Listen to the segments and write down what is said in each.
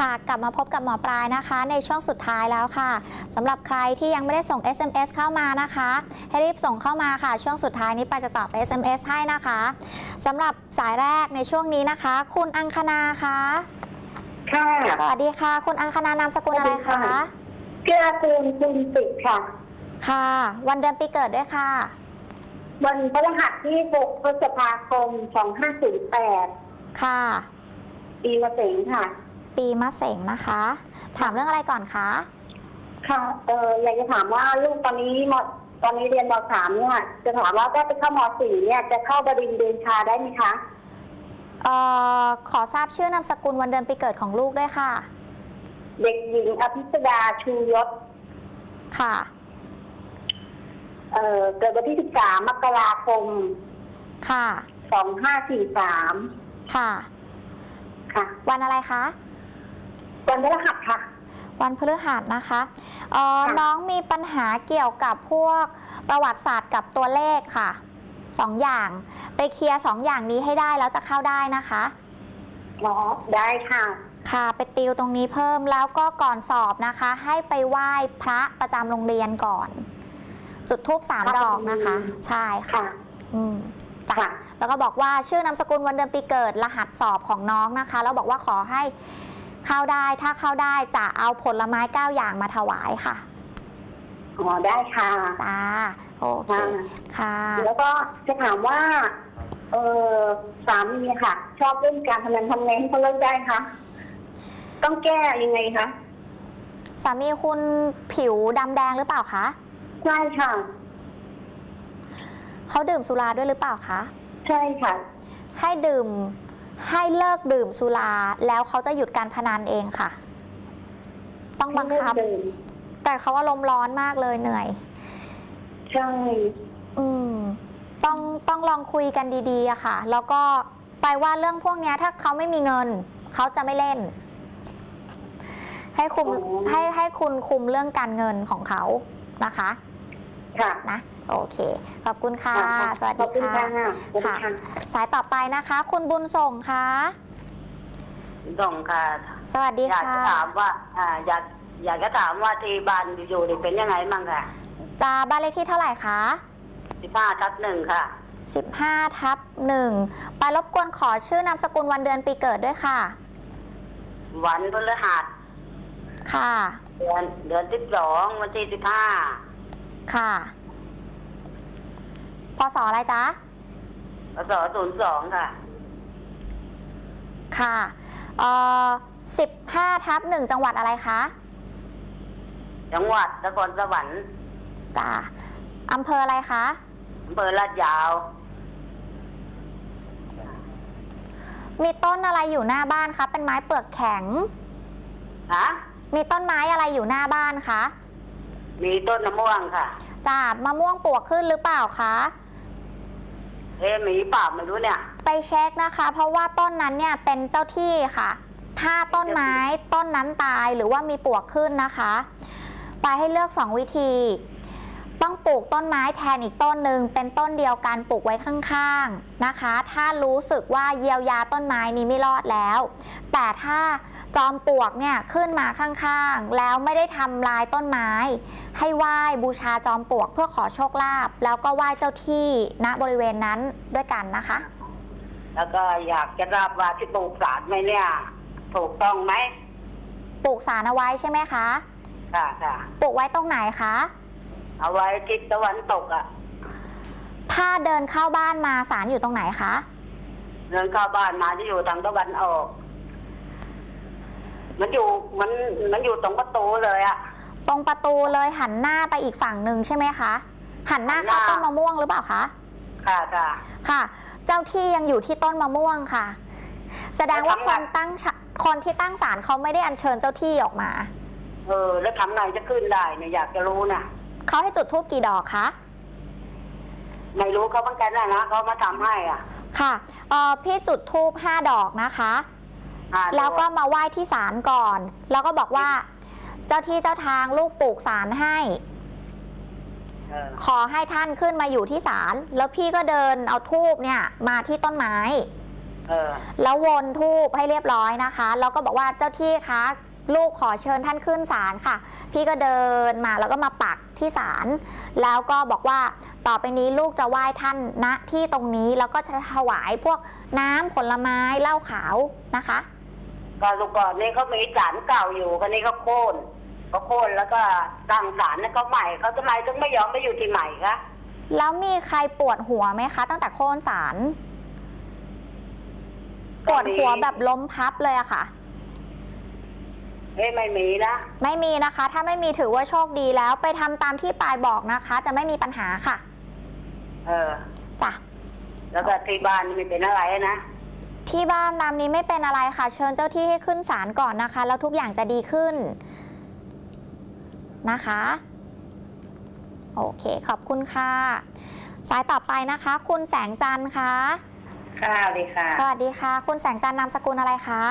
ค่ะ กลับมาพบกับหมอปลายนะคะ ในช่วงสุดท้ายแล้วค่ะสำหรับใครที่ยังไม่ได้ส่ง SMS เข้ามานะคะ ให้รีบส่งเข้ามาค่ะ ช่วงสุดท้ายนี้ปลายจะตอบ SMS ให้นะคะสำหรับสายแรกในช่วงนี้นะคะ คุณอังคณาค่ะค่ะสวัสดีค่ะ คุณอังคณานามสกุลอะไรสวัสดีคะค่ะเกื้อกูลคุณติดค่ะ ค่ะ วันเดือนปีเกิดด้วยค่ะ วันพฤหัสที่ 6 พฤษภาคม 2508 ค่ะปีมะเสงค่ะ ปีมะเสงนะคะ ถามเรื่องอะไรก่อนคะ ค่ะเอออยากจะถามว่าลูกตอนนี้มตอนนี้เรียนมสามเนี่ยจะถามว่าถ้าไปเข้ามสี่เนี่ยจะเข้าบดินทร์เดชาได้ไหมคะเอ่อขอทราบชื่อนามสกุลวันเดือนปีเกิดของลูกด้วยค่ะ เด็กหญิงอภิสดาชูยศค่ะ เอ่อเกิดวันที่ 13 มกราคม ค่ะ 2543 ค่ะ ค่ะ วันอะไรคะ วันพฤหัสค่ะ วันพฤหัสนะคะเอ่อค่ะ น้องมีปัญหาเกี่ยวกับพวกประวัติศาสตร์กับตัวเลขค่ะสองอย่าง ไปเคลียร์สองอย่างนี้ให้ได้แล้วจะเข้าได้นะคะอ๋อได้ค่ะ ค่ะไปติวตรงนี้เพิ่มแล้วก็ก่อนสอบนะคะ ให้ไปไหว้พระประจำโรงเรียนก่อน จุดทูบสามครับดอกนะคะใช่ค่ะ ค่ะ อืมจ้ะค่ะ แล้วก็บอกว่าชื่อนามสกุลวันเดือนปีเกิดรหัสสอบของน้องนะคะ แล้วบอกว่าขอให้ เข้าได้ถ้าเข้าได้จะเอาผลไม้เก้าอย่างมาถวายค่ะอ๋อได้ค่ะ จ้าโอเคค่ะค่ะ แล้วก็จะถามว่า เออสามีค่ะ ชอบเล่นการพนันทำไงให้เขาเลิกได้คะต้องแก้ยังไงคะสามีคุณผิวดำแดงหรือเปล่าคะใช่ค่ะเขาดื่มสุราด้วยหรือเปล่าคะใช่ค่ะ ให้ดื่ม ให้เลิกดื่มสุราแล้วเขาจะหยุดการพนันเองค่ะ ต้องบังคับให้เลิกดื่มแต่เขาอารมณ์ร้อนมากเลยเหนื่อย ใช่อืมต้องต้องลองคุยกันดีๆอะค่ะ แล้วก็ไปว่าเรื่องพวกเนี้ย ถ้าเขาไม่มีเงิน เขาจะไม่เล่น ให้คุมให้ให้คุณคุมเรื่องการเงินของเขานะคะ ค่ะ นะ โอเค ขอบคุณค่ะ ค่ะสวัสขดีอบคุณค่ะค่ะสวัสดีค่ะสายต่อไปนะคะ คุณบุญส่งค่ะส่งค่ะ สวัสดีอยากค่ะ จะถามว่าอ่าอยากอยากจะถามว่าที่บ้านอยู่ๆนี่เป็นยังไงมั่งค่ะจะบ้านเลขที่เท่าไหร่คะ สิบห้าทับหนึ่งค่ะ 15ทับ1ไปรบกวนขอชื่อนามสกุลวันเดือนปีเกิดด้วยค่ะ วันพฤหัสค่ะ เดือนเดือนสิบสองวันที่สิบห้าค่ะ พศอะไรจ๊ะพศศูนย์สองค่ะ ค่ะเอ่อ15ทับ1จังหวัดอะไรคะ จังหวัดนครสวรรค์จ้าอำเภออะไรคะอำเภอลาดยาว มีต้นอะไรอยู่หน้าบ้านคะ เป็นไม้เปลือกแข็ง ฮะ มีต้นไม้อะไรอยู่หน้าบ้านคะ มีต้นมะม่วงค่ะ จ้ามะม่วงปลวกขึ้นหรือเปล่าคะ เอ๊ะมีเปล่าไม่รู้เนี่ย ไปเช็คนะคะ เพราะว่าต้นนั้นเนี่ยเป็นเจ้าที่ค่ะ ถ้าต้นไม้ต้นนั้นตายหรือว่ามีปลวกขึ้นนะคะ ไปให้เลือกสองวิธี ต้องปลูกต้นไม้แทนอีกต้นหนึ่งเป็นต้นเดียวกันปลูกไว้ข้างๆนะคะ ถ้ารู้สึกว่าเยียวยาต้นไม้นี้ไม่รอดแล้ว แต่ถ้าจอมปลวกเนี่ยขึ้นมาข้างๆ แล้วไม่ได้ทำลายต้นไม้ ให้ไหว้บูชาจอมปลวกเพื่อขอโชคลาภแล้วก็ไหว้เจ้าที่ณบริเวณนั้นด้วยกันนะคะ แล้วก็อยากจะทราบว่าที่ปลูกสารไหมเนี่ยถูกต้องไหมปลูกสารเอาไว้ใช่ไหมคะค่ะค่ะปลูกไว้ตรงไหนคะ เอาไว้ทิศตะวันตกอะ ถ้าเดินเข้าบ้านมาสารอยู่ตรงไหนคะ เดินเข้าบ้านมาที่อยู่ทางตะวันออก มันอยู่มันมันอยู่ตรงประตูเลยอะตรงประตูเลยหันหน้าไปอีกฝั่งหนึ่งใช่ไหมคะ หันหน้าเข้าหันหน้าต้นมะม่วงหรือเปล่าคะ ค่ะค่ะ ค่ะ เจ้าที่ยังอยู่ที่ต้นมะม่วงค่ะ แสดงว่าแล้วคทำไงนตั้งฉะคนที่ตั้งศาลเขาไม่ได้อัญเชิญเจ้าที่ออกมา เออ แล้วทำไงจะขึ้นได้เนี่ยอยากจะรู้นะ เขาให้จุดธูปกี่ดอกคะไม่รู้เขาเหมือนกันนะนะเขามาทำให้อะ ค่ะเอ่อพี่จุดธูปห้าดอกนะคะห้าแล้วก็ดอมาไหว้ที่ศาลก่อน แล้วก็บอกว่า เจ้าที่เจ้าทางลูกปลูกศาลให้ เออขอให้ท่านขึ้นมาอยู่ที่ศาลแล้วพี่ก็เดินเอาทูบเนี่ยมาที่ต้นไม้เเออ แล้ววนทูบให้เรียบร้อยนะคะ แล้วก็บอกว่าเจ้าที่คะ ลูกขอเชิญท่านขึ้นศาลค่ะ พี่ก็เดินมาแล้วก็มาปักที่ศาลแล้วก็บอกว่าต่อไปนี้ลูกจะไหว้ท่านณที่ตรงนี้แล้วก็จะถวายพวกน้ำผลไม้เหล้าขาวนะคะ ก็ลูกก่อนนี่เขามีศาลเก่าอยู่กันนี้เขาโค่นเขาโค่นแล้วก็ตั้งศาลแล้วก็ใหม่เขาทำไมถึงไม่ยอมไปอยู่ที่ใหม่คะแล้วมีใครปวดหัวไหมคะ ตั้งแต่โค่นศาลปวดหัวแบบล้มพับเลยอะค่ะ เฮ้ยไม่มีนะไม่มีนะคะ ถ้าไม่มีถือว่าโชคดีแล้วไปทำตามที่ปายบอกนะคะ จะไม่มีปัญหาค่ะเออ จ้ะแล้วก็ที่บ้านไม่เป็นอะไรนะที่บ้านนามนี้ไม่เป็นอะไรค่ะ เชิญเจ้าที่ให้ขึ้นศาลก่อนนะคะ แล้วทุกอย่างจะดีขึ้นนะคะ โอเค ขอบคุณค่ะ สายต่อไปนะคะ คุณแสงจันทร์คะค่ะเลยค่ะสวัสดีค่ะ คุณแสงจันทร์นามสกุลอะไรคะ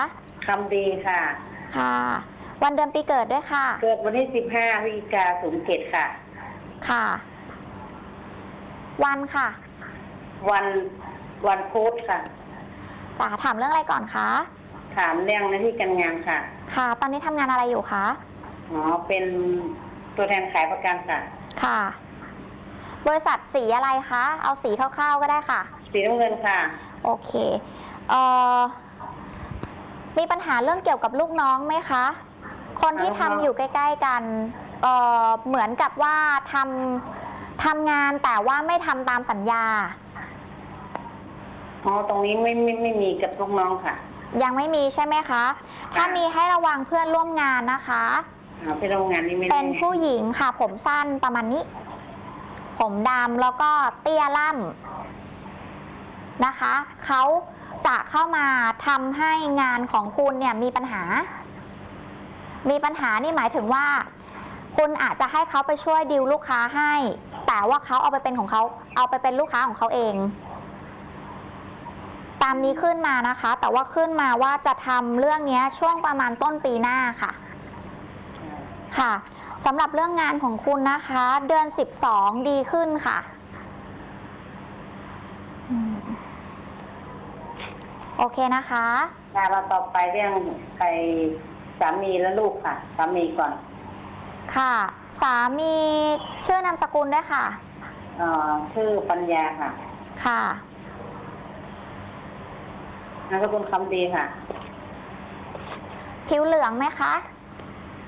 คำดีค่ะ ค่ะ วันเดือนปีเกิดด้วยค่ะ เกิดวันที่สิบห้าพฤศจิกาศูนย์เจ็ดค่ะ ค่ะ วันค่ะ วันวันพุธค่ะ จ๋าถามเรื่องอะไรก่อนคะ ถามเรื่องหน้าที่การงานค่ะ ค่ะ ตอนนี้ทำงานอะไรอยู่คะ อ๋อ เป็นตัวแทนขายประกันค่ะ ค่ะ บริษัทสีอะไรคะ เอาสีคร่าวๆก็ได้ค่ะ สีน้ำเงินค่ะ โอเค เอ่อ มีปัญหาเรื่องเกี่ยวกับลูกน้องไหมคะ คนที่ทำอยู่ใกล้ ๆกันเอ่อเหมือนกับว่าทำทำงานแต่ว่าไม่ทำตามสัญญา อ๋อตรงนี้ไม่ไม่ไม่มีกับลูกน้องค่ะยังไม่มีใช่ไหมคะ ถ้ามีให้ระวังเพื่อนร่วมงานนะคะ อ๋อเป็นโรงงานนี้ไม่ได้เป็นผู้หญิงค่ะ ผมสั้นประมาณนี้ ผมดำแล้วก็เตี้ยล่ำนะคะ เขาจะเข้ามาทำให้งานของคุณเนี่ยมีปัญหา มีปัญหานี่หมายถึงว่า คุณอาจจะให้เขาไปช่วยดิวลูกค้าให้ แต่ว่าเขาเอาไปเป็นของเขาเอาไปเป็นลูกค้าของเขาเอง ตามนี้ขึ้นมานะคะ แต่ว่าขึ้นมาว่าจะทำเรื่องนี้ช่วงประมาณต้นปีหน้าค่ะ ค่ะสำหรับเรื่องงานของคุณนะคะ เดือน 12 ดีขึ้นค่ะโอเคนะคะงานเราต่อไปเรื่องไป สามีและลูกค่ะ สามีก่อนค่ะ สามีชื่อนามสกุลด้วยค่ะ เอ่อชื่อปัญญาค่ะค่ะนามสกุลคำดีค่ะผิวเหลืองไหมคะ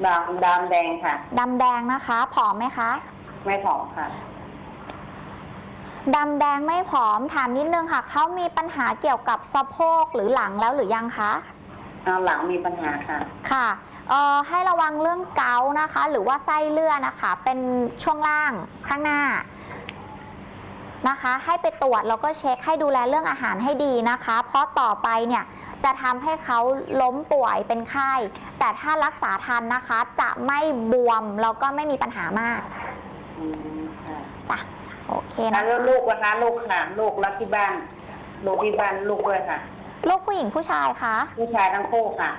ดำดำแดงค่ะ ดำแดงนะคะผอมไหมคะไม่ผอมค่ะ ดำแดงไม่ผอมถามนิดนึงค่ะเขามีปัญหาเกี่ยวกับสะโพกหรือหลังแล้วหรือยังคะเอา หลังมีปัญหาค่ะ ค่ะเอ่อให้ระวังเรื่องเกาต์นะคะ หรือว่าไส้เลื่อนนะคะ เป็นช่วงล่างข้างหน้านะคะ ให้ไปตรวจแล้วก็เช็คให้ดูแลเรื่องอาหารให้ดีนะคะ เพราะต่อไปเนี่ยจะทำให้เขาล้มป่วยเป็นไข้ แต่ถ้ารักษาทันนะคะ จะไม่บวมแล้วก็ไม่มีปัญหามากอืมค่ะจ้ะโอเคแล้นะวลูกนะคะลูกค่ะ ลูกรับที่บ้าน ลูกที่บ้านลูกด้วยค่ะ ลูกผู้หญิงผู้ชายคะ ผู้ชายทั้งคู่ค่ะ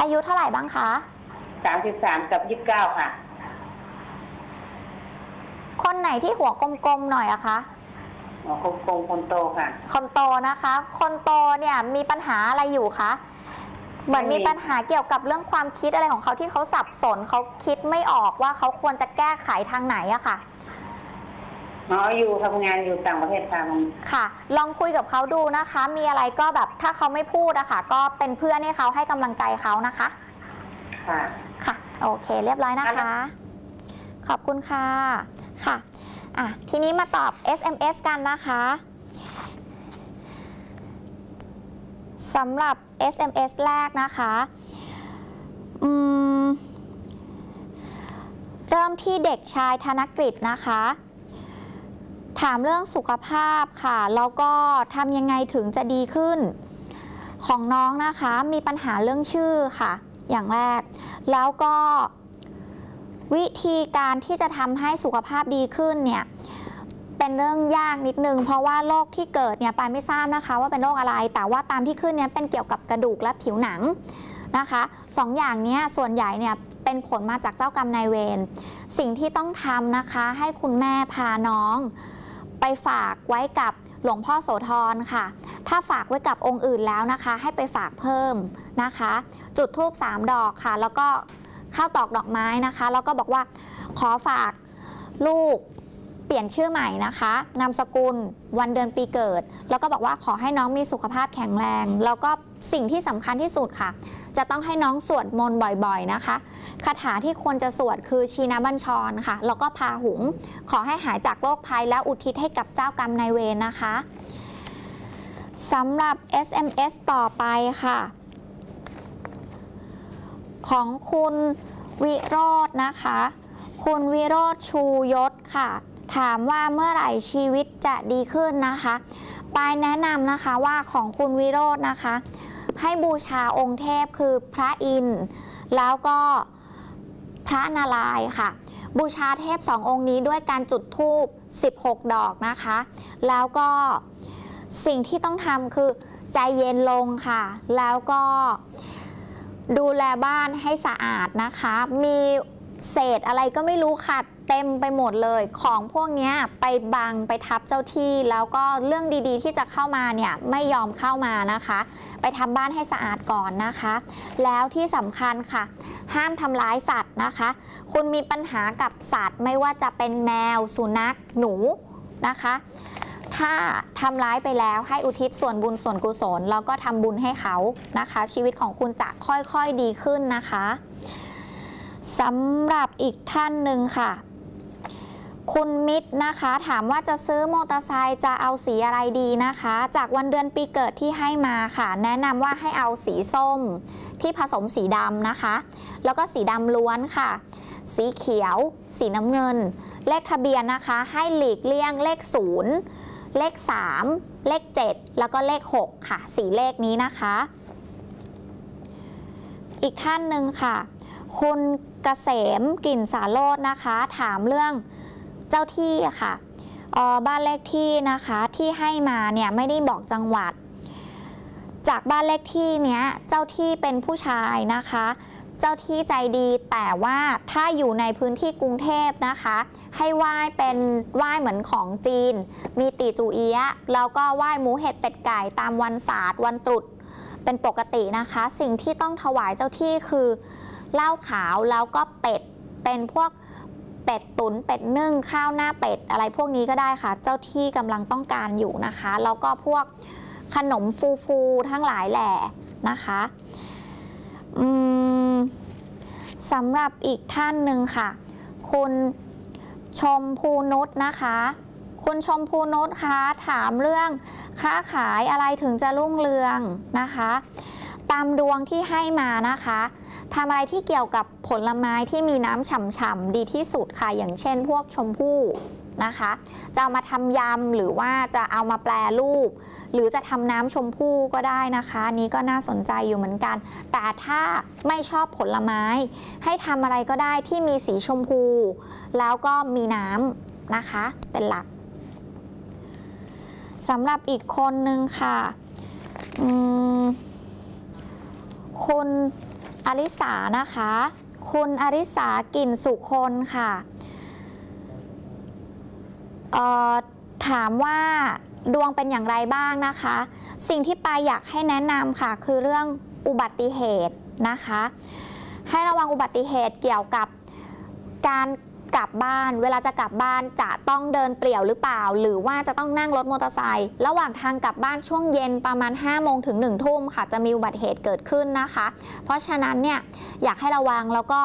อายุเท่าไหร่บ้างคะ สามสิบสามกับยี่สิบเก้าค่ะ คนไหนที่หัวกลมๆหน่อยอะคะ หมอคงคงคนโตค่ะ คนโตนะคะ คนโตเนี่ยมีปัญหาอะไรอยู่คะ เหมือนไม่มีมีปัญหาเกี่ยวกับเรื่องความคิดอะไรของเขาที่เขาสับสนเขาคิดไม่ออกว่าเขาควรจะแก้ไขทางไหนอะค่ะ อ๋ออยู่ทำงานอยู่ต่างประเทศค่ะมันค่ะ ลองคุยกับเขาดูนะคะ มีอะไรก็แบบถ้าเขาไม่พูดอะค่ะ ก็เป็นเพื่อนให้เขาให้กำลังใจเขานะคะ ค่ะ ค่ะ โอเค เรียบร้อยนะคะ ขอบคุณค่ะ ค่ะ อะ ทีนี้มาตอบ SMS กันนะคะสำหรับ SMS แรกนะคะ อืม เริ่มที่เด็กชายธนกฤษนะคะ ถามเรื่องสุขภาพค่ะ แล้วก็ทำยังไงถึงจะดีขึ้น ของน้องนะคะมีปัญหาเรื่องชื่อค่ะ อย่างแรก แล้วก็วิธีการที่จะทำให้สุขภาพดีขึ้นเนี่ยเป็นเรื่องยากนิดนึง เพราะว่าโรคที่เกิดเนี่ยปายไม่ทราบนะคะว่าเป็นโรคอะไร แต่ว่าตามที่ขึ้นเนี่ยเป็นเกี่ยวกับกระดูกและผิวหนังนะคะสองอย่างนี้ส่วนใหญ่เนี่ยเป็นผลมาจากเจ้ากรรมนายเวรสิ่งที่ต้องทำนะคะ ให้คุณแม่พาน้อง ไปฝากไว้กับหลวงพ่อโสธรค่ะ ถ้าฝากไว้กับองค์อื่นแล้วนะคะ ให้ไปฝากเพิ่มนะคะ จุดทูบ3ดอกค่ะ แล้วก็ข้าวตอกดอกไม้นะคะ แล้วก็บอกว่าขอฝากลูกเปลี่ยนชื่อใหม่นะคะ นามสกุลวันเดือนปีเกิด แล้วก็บอกว่าขอให้น้องมีสุขภาพแข็งแรง แล้วก็ สิ่งที่สำคัญที่สุดค่ะ จะต้องให้น้องสวดมนต์บ่อยๆนะคะคาถาที่ควรจะสวดคือชีนบัญชรค่ะ แล้วก็พาหุง ขอให้หายจากโรคภัยแล้วอุทิศให้กับเจ้ากรรมนายเวรนะคะสำหรับ SMS ต่อไปค่ะ ของคุณวิโรจน์นะคะ คุณวิโรธชูยศค่ะ ถามว่าเมื่อไหร่ชีวิตจะดีขึ้นนะคะ ปายแนะนำนะคะว่าของคุณวิโรจน์นะคะ ให้บูชาองค์เทพคือพระอินทร์แล้วก็พระนารายณ์ค่ะ บูชาเทพสององค์นี้ด้วยการจุดธูป16 ดอกนะคะ แล้วก็สิ่งที่ต้องทำคือใจเย็นลงค่ะ แล้วก็ดูแลบ้านให้สะอาดนะคะ มีเศษอะไรก็ไม่รู้ค่ะ เต็มไปหมดเลย ของพวกนี้ไปบังไปทับเจ้าที่ แล้วก็เรื่องดีๆ ที่จะเข้ามาเนี่ยไม่ยอมเข้ามานะคะ ไปทำบ้านให้สะอาดก่อนนะคะ แล้วที่สำคัญค่ะ ห้ามทำร้ายสัตว์นะคะ คุณมีปัญหากับสัตว์ ไม่ว่าจะเป็นแมว สุนัข หนูนะคะ ถ้าทำร้ายไปแล้วให้อุทิศส่วนบุญส่วนกุศลแล้วก็ทำบุญให้เขานะคะ ชีวิตของคุณจะค่อยๆดีขึ้นนะคะสำหรับอีกท่านหนึ่งค่ะ คุณมิตรนะคะ ถามว่าจะซื้อมอเตอร์ไซค์จะเอาสีอะไรดีนะคะ จากวันเดือนปีเกิดที่ให้มาค่ะ แนะนำว่าให้เอาสีส้มที่ผสมสีดำนะคะ แล้วก็สีดำล้วนค่ะ สีเขียว สีน้ำเงิน เลขทะเบียนนะคะ ให้หลีกเลี่ยงเลข 0 เลข 3 เลข 7 แล้วก็เลข 6 ค่ะ สีเลขนี้นะคะ อีกท่านหนึ่งค่ะ คุณเกษมกลิ่นสาโรจนะคะ ถามเรื่อง เจ้าที่ค่ะออบ้านเลขที่นะคะที่ให้มาเนี่ยไม่ได้บอกจังหวัด จากบ้านเลขที่เนี้ยเจ้าที่เป็นผู้ชายนะคะ เจ้าที่ใจดีแต่ว่าถ้าอยู่ในพื้นที่กรุงเทพนะคะ ให้ไหว้เป็นไหว้เหมือนของจีน มีตีจูเอียะแล้วก็ไหว้หมูเห็ดเป็ดไก่ตามวันศาสตร์วันตรุษเป็นปกตินะคะ สิ่งที่ต้องถวายเจ้าที่คือเหล้าขาวแล้วก็เป็ดเป็นพวก เป็ดตุนเป็ดนึ่งข้าวหน้าเป็ดอะไรพวกนี้ก็ได้ค่ะ เจ้าที่กำลังต้องการอยู่นะคะ แล้วก็พวกขนมฟูฟูทั้งหลายแหล่นะคะสำหรับอีกท่านหนึ่งค่ะ คุณชมพูนุชนะคะ คุณชมพูนุชคะถามเรื่องค้าขายอะไรถึงจะรุ่งเรืองนะคะ ตามดวงที่ให้มานะคะ ทำอะไรที่เกี่ยวกับผลไม้ที่มีน้ำฉ่ำๆดีที่สุดค่ะ อย่างเช่น พวกชมพู่นะคะ จะเอามาทำยำหรือว่าจะเอามาแปลรูป หรือจะทำน้ำชมพู่ก็ได้นะคะ นี้ก็น่าสนใจอยู่เหมือนกัน แต่ถ้าไม่ชอบผลไม้ ให้ทำอะไรก็ได้ที่มีสีชมพู แล้วก็มีน้ำนะคะ เป็นหลักสำหรับอีกคนนึงค่ะ คุณ อริสานะคะ คุณอริสากิ่นสุคนค่ะถามว่าดวงเป็นอย่างไรบ้างนะคะ สิ่งที่ปายอยากให้แนะนำค่ะ คือเรื่องอุบัติเหตุนะคะ ให้ระวังอุบัติเหตุเกี่ยวกับการ กลับบ้าน เวลาจะกลับบ้านจะต้องเดินเปลี่ยวหรือเปล่า หรือว่าจะต้องนั่งรถมอเตอร์ไซค์ระหว่างทางกลับบ้านช่วงเย็นประมาณ5โมงถึง1ทุ่มค่ะจะมีอุบัติเหตุเกิดขึ้นนะคะ เพราะฉะนั้นเนี่ยอยากให้ระวังแล้วก็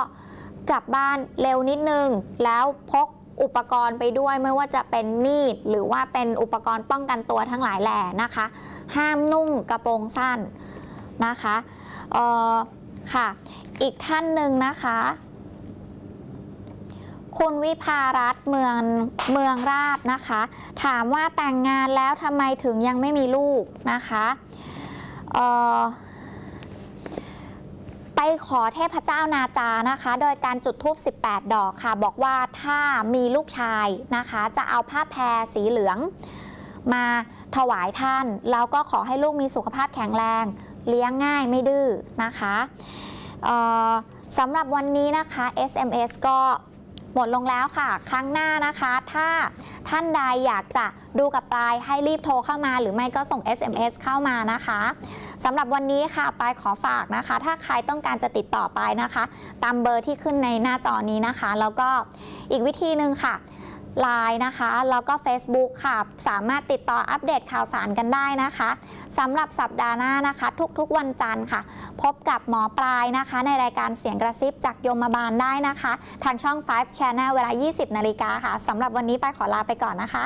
กลับบ้านเร็วนิดนึง แล้วพกอุปกรณ์ไปด้วยไม่ว่าจะเป็นมีดหรือว่าเป็นอุปกรณ์ป้องกันตัวทั้งหลายแหล่นะคะ ห้ามนุ่งกระโปรงสั้นนะคะเออค่ะ อีกท่านหนึ่งนะคะ คุณวิภารัตเมืองเมืองราชนะคะ ถามว่าแต่งงานแล้วทำไมถึงยังไม่มีลูกนะคะไปขอเทพเจ้านาจานะคะ โดยการจุดธูป18 ดอกค่ะ บอกว่าถ้ามีลูกชายนะคะ จะเอาผ้าแพรสีเหลือง มาถวายท่าน แล้วก็ขอให้ลูกมีสุขภาพแข็งแรง เลี้ยงง่ายไม่ดื้อนะคะสำหรับวันนี้นะคะ SMS ก็ หมดลงแล้วค่ะ ครั้งหน้านะคะ ถ้าท่านใดอยากจะดูกับปลายให้รีบโทรเข้ามา หรือไม่ก็ส่ง SMS เข้ามานะคะสำหรับวันนี้ค่ะปลายขอฝากนะคะ ถ้าใครต้องการจะติดต่อไปนะคะ ตามเบอร์ที่ขึ้นในหน้าจอนี้นะคะ แล้วก็อีกวิธีหนึ่งค่ะ Line นะคะ แล้วก็ Facebook ค่ะ สามารถติดต่ออัปเดตข่าวสารกันได้นะคะสำหรับสัปดาห์หน้านะคะ ทุกๆวันจันทร์ค่ะ พบกับหมอปลายนะคะ ในรายการเสียงกระซิบจากโยมบาลได้นะคะ ทางช่อง 5 Channel เวลา 20 นาฬิกาค่ะสำหรับวันนี้ไปขอลาไปก่อนนะคะ